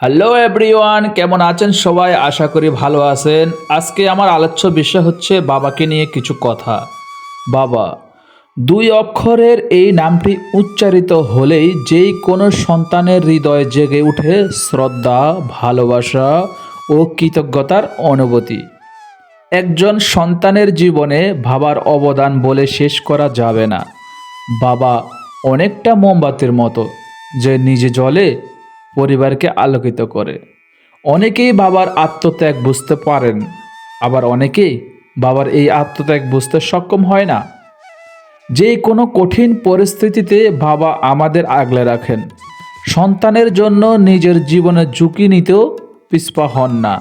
Hello everyone কেমন আছেন সবাই? আশা করি ভালো আছেন। আজকে আমার আলোচ্য বিষয় হচ্ছে বাবাকে নিয়ে কিছু কথা। বাবা, দুই অক্ষরের এই নামটি উচ্চারিত হলেই যেই কোনো সন্তানের হৃদয়ে জেগে উঠে শ্রদ্ধা, ভালোবাসা ও কৃতজ্ঞতার অনুভূতি। একজন সন্তানের জীবনে বাবার অবদান বলে শেষ করা যাবে না। বাবা অনেকটা মোমবাতির মতো যে নিজে জ্বলে পরিবারকে আলোকিত করে। অনেকেই বাবার আত্মত্যাগ বুঝতে পারেন, আবার অনেকেই বাবার এই আত্মত্যাগ বুঝতে সক্ষম হয় না। যে কোনো কঠিন পরিস্থিতিতে বাবা আমাদের আগলে রাখেন, সন্তানের জন্য নিজের জীবনে ঝুঁকি নিতেও পিছপা হন না।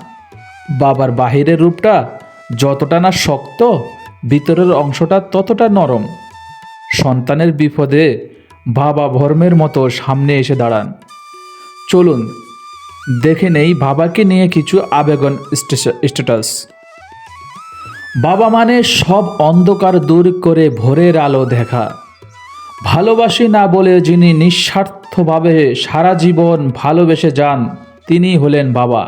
বাবার বাহিরের রূপটা যতটা না শক্ত, ভিতরের অংশটা ততটা নরম। সন্তানের বিপদে বাবা ভর্মের মতো সামনে এসে দাঁড়ান। চলুন, দেখে নেই বাবাকে নিয়ে কিছু আবেগন স্ট্যাটাস বাবা মানে সব অন্ধকার দূর করে ভোরের আলো দেখা। ভালোবাসি না বলে যিনি নিঃস্বার্থভাবে সারা জীবন ভালোবেসে যান, তিনি হলেন বাবা।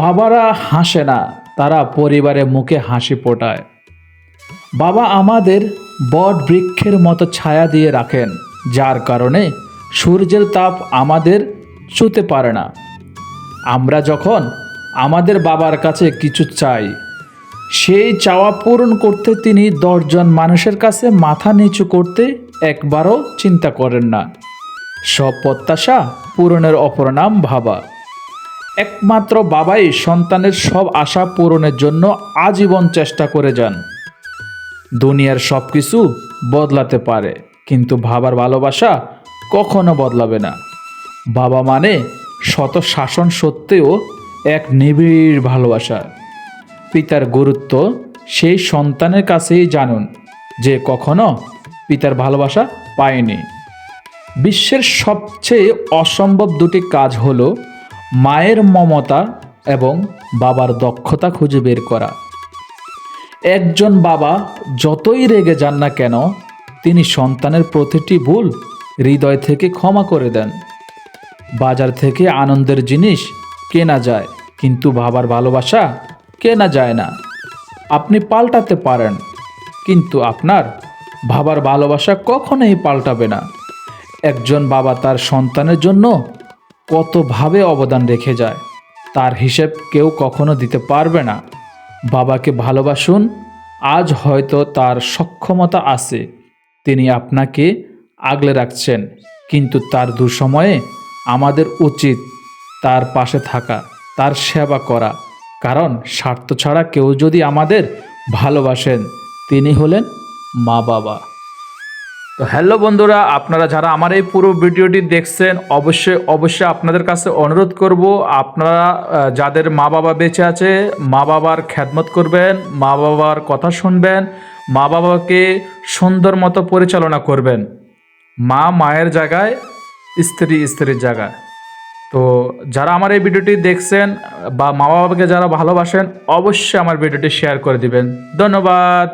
বাবারা হাসে না, তারা পরিবারে মুখে হাসি ফোটায়। বাবা আমাদের বট বৃক্ষের মতো ছায়া দিয়ে রাখেন, যার কারণে সূর্যের তাপ আমাদের ছুতে পারে না। আমরা যখন আমাদের বাবার কাছে কিছু চাই, সেই চাওয়া পূরণ করতে তিনি দশজন মানুষের কাছে মাথা নিচু করতে একবারও চিন্তা করেন না। সব প্রত্যাশা পূরণের অপর নাম ভাবা। একমাত্র বাবাই সন্তানের সব আশা পূরণের জন্য আজীবন চেষ্টা করে যান। দুনিয়ার সব কিছু বদলাতে পারে, কিন্তু ভাবার ভালোবাসা কখনো বদলাবে না। বাবা মানে শত শাসন সত্ত্বেও এক নিবিড় ভালোবাসা। পিতার গুরুত্ব সেই সন্তানের কাছেই জানুন, যে কখনো পিতার ভালোবাসা পায়নি। বিশ্বের সবচেয়ে অসম্ভব দুটি কাজ হলো মায়ের মমতা এবং বাবার দক্ষতা খুঁজে বের করা। একজন বাবা যতই রেগে যান না কেন, তিনি সন্তানের প্রতিটি ভুল হৃদয় থেকে ক্ষমা করে দেন। বাজার থেকে আনন্দের জিনিস কেনা যায়, কিন্তু বাবার ভালোবাসা কেনা যায় না। আপনি পাল্টাতে পারেন, কিন্তু আপনার বাবার ভালোবাসা কখনোই পাল্টাবে না। একজন বাবা তার সন্তানের জন্য কতভাবে অবদান রেখে যায়, তার হিসেব কেউ কখনো দিতে পারবে না। বাবাকে ভালোবাসুন, আজ হয়তো তার সক্ষমতা আছে, তিনি আপনাকে আগলে রাখছেন, কিন্তু তার দুঃসময়ে আমাদের উচিত তার পাশে থাকা, তার সেবা করা। কারণ স্বার্থ ছাড়া কেউ যদি আমাদের ভালোবাসেন, তিনি হলেন মা বাবা। তো হ্যালো বন্ধুরা, আপনারা যারা আমার এই পুরো ভিডিওটি দেখছেন, অবশ্যই অবশ্যই আপনাদের কাছে অনুরোধ করব, আপনারা যাদের মা বাবা বেঁচে আছে, মা বাবার খ্যাতমত করবেন, মা বাবার কথা শুনবেন, মা বাবাকে সুন্দর মতো পরিচালনা করবেন। মা মায়ের জায়গায়, স্ত্রী স্ত্রীর জায়গায়। তো যারা আমার এই ভিডিওটি দেখছেন বা মা বাবাকে যারা ভালোবাসেন, অবশ্যই আমার ভিডিওটি শেয়ার করে দিবেন। ধন্যবাদ।